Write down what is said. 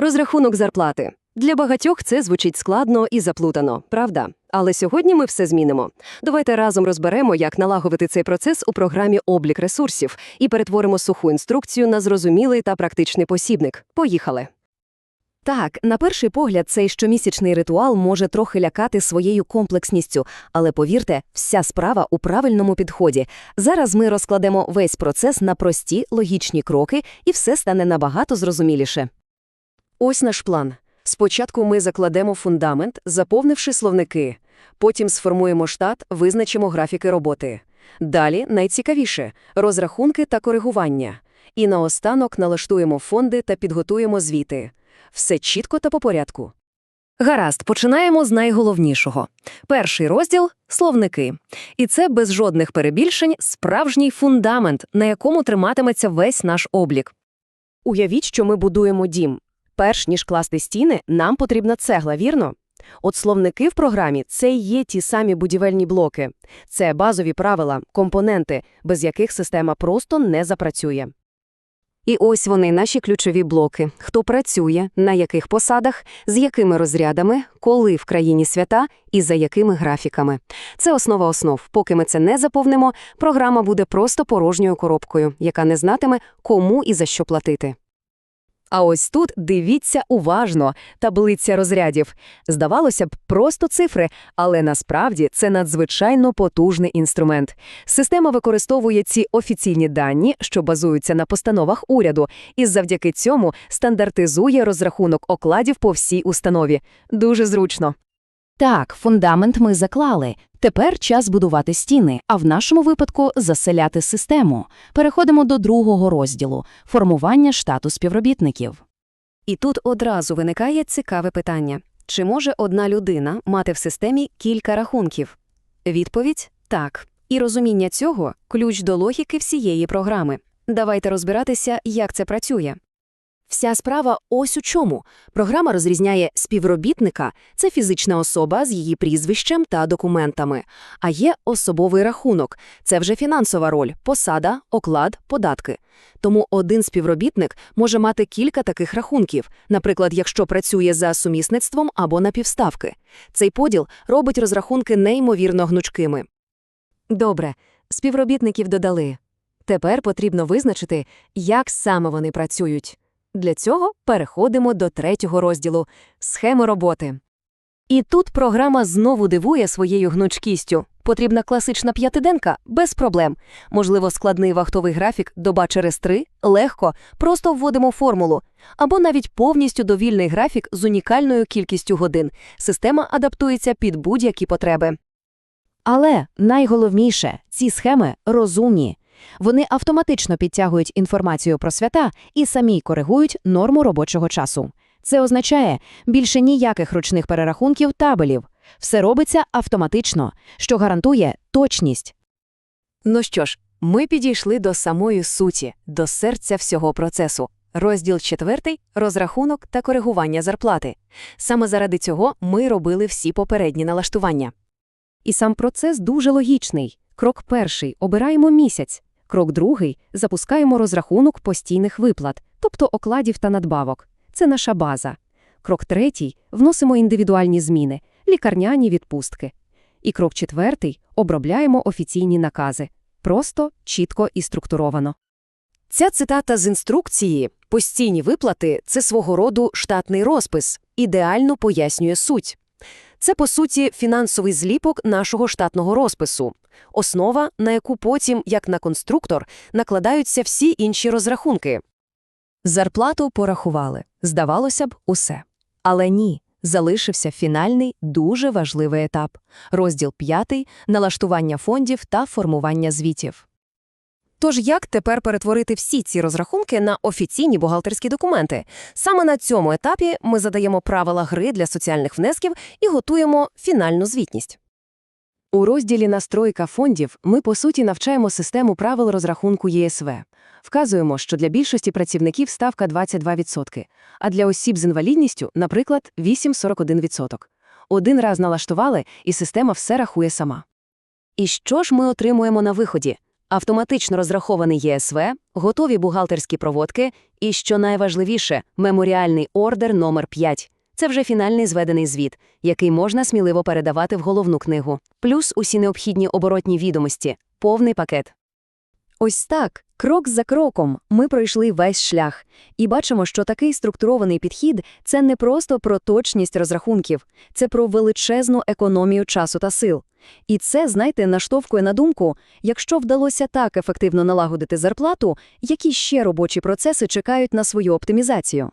Розрахунок зарплати. Для багатьох це звучить складно і заплутано, правда? Але сьогодні ми все змінимо. Давайте разом розберемо, як налагодити цей процес у програмі облік ресурсів і перетворимо суху інструкцію на зрозумілий та практичний посібник. Поїхали. Так, на перший погляд, цей щомісячний ритуал може трохи лякати своєю комплексністю, але повірте, вся справа у правильному підході. Зараз ми розкладемо весь процес на прості логічні кроки, і все стане набагато зрозуміліше. Ось наш план. Спочатку ми закладемо фундамент, заповнивши словники. Потім сформуємо штат, визначимо графіки роботи. Далі найцікавіше розрахунки та коригування. І наостанок налаштуємо фонди та підготуємо звіти. Все чітко та по порядку. Гаразд, починаємо з найголовнішого. Перший розділ словники. І це без жодних перебільшень справжній фундамент, на якому триматиметься весь наш облік. Уявіть, що ми будуємо дім. Перш ніж класти стіни, нам потрібна цегла, вірно? От словники в програмі це і є ті самі будівельні блоки. Це базові правила, компоненти, без яких система просто не запрацює. І ось вони, наші ключові блоки. Хто працює, на яких посадах, з якими розрядами, коли в країні свята і за якими графіками. Це основа основ. Поки ми це не заповнимо, програма буде просто порожньою коробкою, яка не знатиме, кому і за що платити. А ось тут дивіться уважно таблиця розрядів. Здавалося б, просто цифри, але насправді це надзвичайно потужний інструмент. Система використовує ці офіційні дані, що базуються на постановах уряду, і завдяки цьому стандартизує розрахунок окладів по всій установі. Дуже зручно. Так, фундамент ми заклали. Тепер час будувати стіни, а в нашому випадку заселяти систему. Переходимо до другого розділу формування штату співробітників. І тут одразу виникає цікаве питання: чи може одна людина мати в системі кілька рахунків? Відповідь так. І розуміння цього ключ до логіки всієї програми. Давайте розбиратися, як це працює. Вся справа ось у чому. Програма розрізняє співробітника це фізична особа з її прізвищем та документами, а є особовий рахунок це вже фінансова роль, посада, оклад, податки. Тому один співробітник може мати кілька таких рахунків, наприклад, якщо працює за сумісництвом або на півставки. Цей поділ робить розрахунки неймовірно гнучкими. Добре, співробітників додали. Тепер потрібно визначити, як саме вони працюють. Для цього переходимо до третього розділу схеми роботи. І тут програма знову дивує своєю гнучкістю. Потрібна класична п'ятиденка без проблем. Можливо, складний вахтовий графік доба через три легко, просто вводимо формулу. Або навіть повністю довільний графік з унікальною кількістю годин. Система адаптується під будь-які потреби. Але найголовніше ці схеми розумні. Вони автоматично підтягують інформацію про свята і самі коригують норму робочого часу. Це означає більше ніяких ручних перерахунків табелів. Все робиться автоматично, що гарантує точність. Ну що ж, ми підійшли до самої суті, до серця всього процесу. Розділ четвертий розрахунок та коригування зарплати. Саме заради цього ми робили всі попередні налаштування. І сам процес дуже логічний. Крок перший обираємо місяць. Крок другий запускаємо розрахунок постійних виплат, тобто окладів та надбавок. Це наша база. Крок третій вносимо індивідуальні зміни, лікарняні відпустки. І крок четвертий обробляємо офіційні накази. Просто, чітко і структуровано. Ця цитата з інструкції постійні виплати це свого роду штатний розпис, ідеально пояснює суть. Це, по суті, фінансовий зліпок нашого штатного розпису, основа, на яку потім, як на конструктор, накладаються всі інші розрахунки. Зарплату порахували. Здавалося б, усе. Але ні. Залишився фінальний, дуже важливий етап – розділ 5 – налаштування фондів та формування звітів. Тож як тепер перетворити всі ці розрахунки на офіційні бухгалтерські документи? Саме на цьому етапі ми задаємо правила гри для соціальних внесків і готуємо фінальну звітність. У розділі Настройка фондів ми, по суті, навчаємо систему правил розрахунку ЄСВ. Вказуємо, що для більшості працівників ставка 22%, а для осіб з інвалідністю, наприклад, 8,41%. Один раз налаштували, і система все рахує сама. І що ж ми отримуємо на виході? Автоматично розрахований ЄСВ, готові бухгалтерські проводки і, що найважливіше, меморіальний ордер номер 5. Це вже фінальний зведений звіт, який можна сміливо передавати в головну книгу. Плюс усі необхідні оборотні відомості, повний пакет. Ось так, крок за кроком, ми пройшли весь шлях. І бачимо, що такий структурований підхід – це не просто про точність розрахунків, це про величезну економію часу та сил. І це, знаєте, наштовхує на думку, якщо вдалося так ефективно налагодити зарплату, які ще робочі процеси чекають на свою оптимізацію.